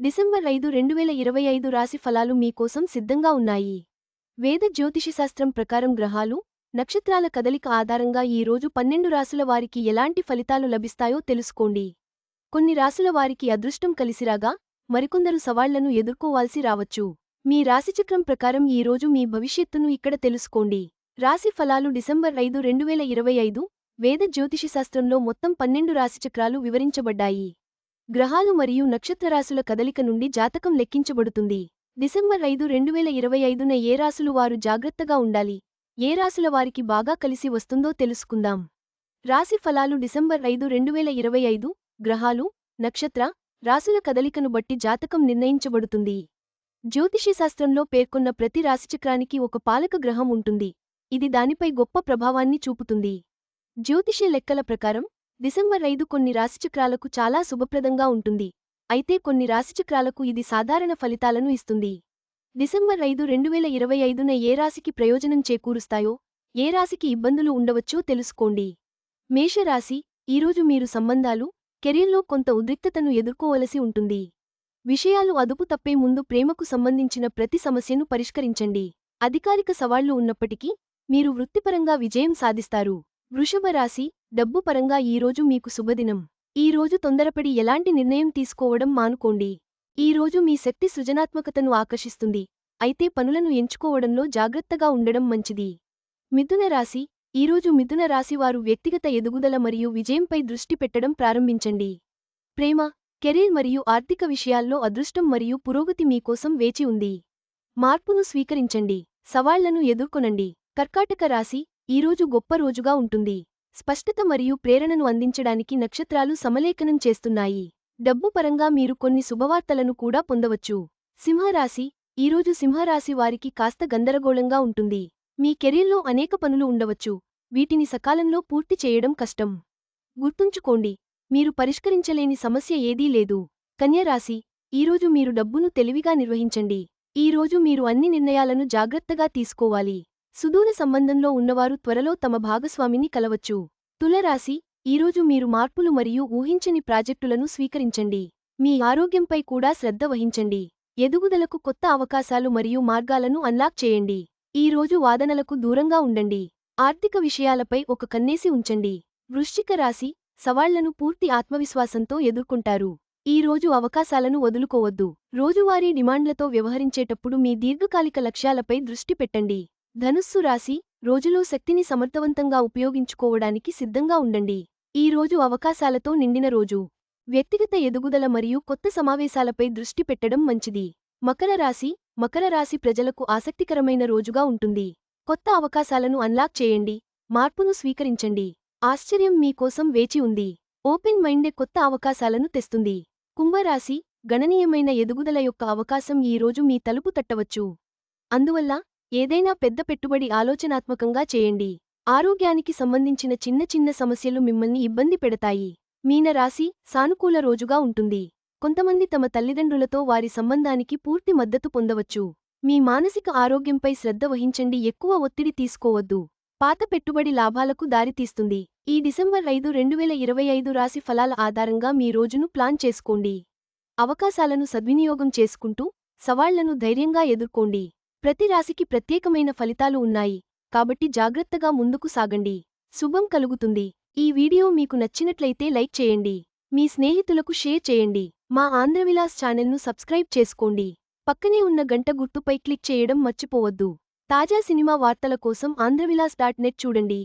December ఐదు రెండు వేల ఇరవై ఐదు రాశి ఫలాలు మీకోసం సిద్ధంగా ఉన్నాయి. వేద జ్యోతిషశాస్త్రం ప్రకారం గ్రహాలు నక్షత్రాల కదలిక ఆధారంగా ఈరోజు పన్నెండు రాసుల వారికి ఎలాంటి ఫలితాలు లభిస్తాయో తెలుసుకోండి. కొన్ని రాసుల వారికి అదృష్టం కలిసిరాగా మరికొందరు సవాళ్ళను ఎదుర్కోవాల్సి రావచ్చు. మీ రాశిచక్రం ప్రకారం ఈరోజు మీ భవిష్యత్తును ఇక్కడ తెలుసుకోండి. రాశి ఫలాలు డిసెంబర్ ఐదు రెండు వేల ఇరవై ఐదు వేద జ్యోతిషశాస్త్రంలో మొత్తం పన్నెండు రాశిచక్రాలు వివరించబడ్డాయి. గ్రహాలు మరియు నక్షత్రరాశుల కదలిక నుండి జాతకం లెక్కించబడుతుంది. డిసెంబర్ ఐదు రెండు వేల ఇరవై ఐదున ఏ రాశులు వారు జాగ్రత్తగా ఉండాలి? ఏ రాశుల వారికి బాగా కలిసి వస్తుందో తెలుసుకుందాం. రాశి ఫలాలు డిసెంబర్ ఐదు రెండు వేల ఇరవై ఐదు గ్రహాలు నక్షత్ర రాశుల కదలికను బట్టి జాతకం నిర్ణయించబడుతుంది. జ్యోతిషశాస్త్రంలో పేర్కొన్న ప్రతి రాశిచక్రానికి ఒక పాలక గ్రహం ఉంటుంది. ఇది దానిపై గొప్ప ప్రభావాన్ని చూపుతుంది. జ్యోతిష లెక్కల ప్రకారం డిసెంబర్ ఐదు కొన్ని రాశిచక్రాలకు చాలా శుభప్రదంగా ఉంటుంది. అయితే కొన్ని రాశిచక్రాలకు ఇది సాధారణ ఫలితాలను ఇస్తుంది. డిసెంబర్ ఐదు రెండువేల ఇరవై ఐదున ఏ రాశికి ప్రయోజనం చేకూరుస్తాయో ఏ రాశికి ఇబ్బందులు ఉండవచ్చో తెలుసుకోండి. మేషరాశి ఈరోజు మీరు సంబంధాలు కెరీర్లో కొంత ఉద్రిక్తతను ఎదుర్కోవలసి ఉంటుంది. విషయాలు అదుపు తప్పే ముందు ప్రేమకు సంబంధించిన ప్రతి సమస్యను పరిష్కరించండి. అధికారిక సవాళ్ళు ఉన్నప్పటికీ మీరు వృత్తిపరంగా విజయం సాధిస్తారు. వృషభ రాశి డబ్బు పరంగా ఈరోజు మీకు శుభదినం. ఈరోజు తొందరపడి ఎలాంటి నిర్ణయం తీసుకోవడం మానుకోండి. ఈరోజు మీ శక్తి సృజనాత్మకతను ఆకర్షిస్తుంది. అయితే పనులను ఎంచుకోవడంలో జాగ్రత్తగా ఉండడం మంచిది. మిథున రాశి. ఈరోజు మిథున రాశివారు వ్యక్తిగత ఎదుగుదల మరియు విజయంపై దృష్టి పెట్టడం ప్రారంభించండి. ప్రేమ కెరీర్ మరియు ఆర్థిక విషయాల్లో అదృష్టం మరియు పురోగతి మీకోసం వేచి ఉంది. మార్పును స్వీకరించండి. సవాళ్ళను ఎదుర్కొనండి. కర్కాటక రాశి. ఈరోజు గొప్ప రోజుగా ఉంటుంది. స్పష్టత మరియు ప్రేరణను అందించడానికి నక్షత్రాలు సమలేఖనం చేస్తున్నాయి. డబ్బు పరంగా మీరు కొన్ని శుభవార్తలను కూడా పొందవచ్చు. సింహరాశి. ఈరోజు సింహరాశి వారికి కాస్త గందరగోళంగా ఉంటుంది. మీ కెరీర్లో అనేక పనులు ఉండవచ్చు. వీటిని సకాలంలో పూర్తి చేయడం కష్టం. గుర్తుంచుకోండి మీరు పరిష్కరించలేని సమస్య ఏదీ లేదు. కన్యరాశి. ఈరోజు మీరు డబ్బును తెలివిగా నిర్వహించండి. ఈరోజు మీరు అన్ని నిర్ణయాలను జాగ్రత్తగా తీసుకోవాలి. సుదూర సంబంధంలో ఉన్నవారు త్వరలో తమ భాగస్వామిని కలవచ్చు. తులరాశి ఈరోజు మీరు మార్పులు మరియు ఊహించని ప్రాజెక్టులను స్వీకరించండి. మీ ఆరోగ్యంపై కూడా శ్రద్ధ వహించండి. ఎదుగుదలకు కొత్త అవకాశాలు మరియు మార్గాలను అన్లాక్ చేయండి. ఈరోజు వాదనలకు దూరంగా ఉండండి. ఆర్థిక విషయాలపై ఒక కన్నేసి ఉంచండి. వృశ్చిక రాశి సవాళ్ళను పూర్తి ఆత్మవిశ్వాసంతో ఎదుర్కొంటారు. ఈరోజు అవకాశాలను వదులుకోవద్దు. రోజువారీ డిమాండ్లతో వ్యవహరించేటప్పుడు మీ దీర్ఘకాలిక లక్ష్యాలపై దృష్టి పెట్టండి. ధనుస్సు రాశి రోజులో శక్తిని సమర్థవంతంగా ఉపయోగించుకోవడానికి సిద్ధంగా ఉండండి. ఈ రోజు అవకాశాలతో నిండిన రోజు. వ్యక్తిగత ఎదుగుదల మరియు కొత్త సమావేశాలపై దృష్టి పెట్టడం మంచిది. మకర రాశి మకర రాశి ప్రజలకు ఆసక్తికరమైన రోజుగా ఉంటుంది. కొత్త అవకాశాలను అన్లాక్ చేయండి. మార్పును స్వీకరించండి. ఆశ్చర్యం మీకోసం వేచి ఉంది. ఓపెన్ మైండే కొత్త అవకాశాలను తెస్తుంది. కుంభరాశి గణనీయమైన ఎదుగుదల యొక్క అవకాశం ఈ రోజు మీ తలుపు తట్టవచ్చు. అందువల్ల ఏదైనా పెద్ద పెట్టుబడి ఆలోచనాత్మకంగా చేయండి. ఆరోగ్యానికి సంబంధించిన చిన్న చిన్న సమస్యలు మిమ్మల్ని ఇబ్బంది పెడతాయి. మీన రాశి సానుకూల రోజుగా ఉంటుంది. కొంతమంది తమ తల్లిదండ్రులతో వారి సంబంధానికి పూర్తి మద్దతు పొందవచ్చు. మీ మానసిక ఆరోగ్యంపై శ్రద్ధ వహించండి. ఎక్కువ ఒత్తిడి తీసుకోవద్దు. పాత పెట్టుబడి లాభాలకు దారితీస్తుంది ఈ డిసెంబర్ ఐదు రెండువేల ఇరవై ఐదు రాశి ఫలాల ఆధారంగా మీ రోజును ప్లాన్ చేసుకోండి. అవకాశాలను సద్వినియోగం చేసుకుంటూ సవాళ్ళను ధైర్యంగా ఎదుర్కోండి. ప్రతి రాశికి ప్రత్యేకమైన ఫలితాలు ఉన్నాయి. కాబట్టి జాగ్రత్తగా ముందుకు సాగండి. శుభం కలుగుతుంది. ఈ వీడియో మీకు నచ్చినట్లయితే లైక్ చేయండి. మీ స్నేహితులకు షేర్ చేయండి. మా ఆంధ్రవిలాస్ ఛానల్ను సబ్స్క్రైబ్ చేసుకోండి. పక్కనే ఉన్న గంట గుర్తుపై క్లిక్ చేయడం మర్చిపోవద్దు. తాజా సినిమా వార్తల కోసం ఆంధ్రవిలాస్ డాట్ నెట్ చూడండి.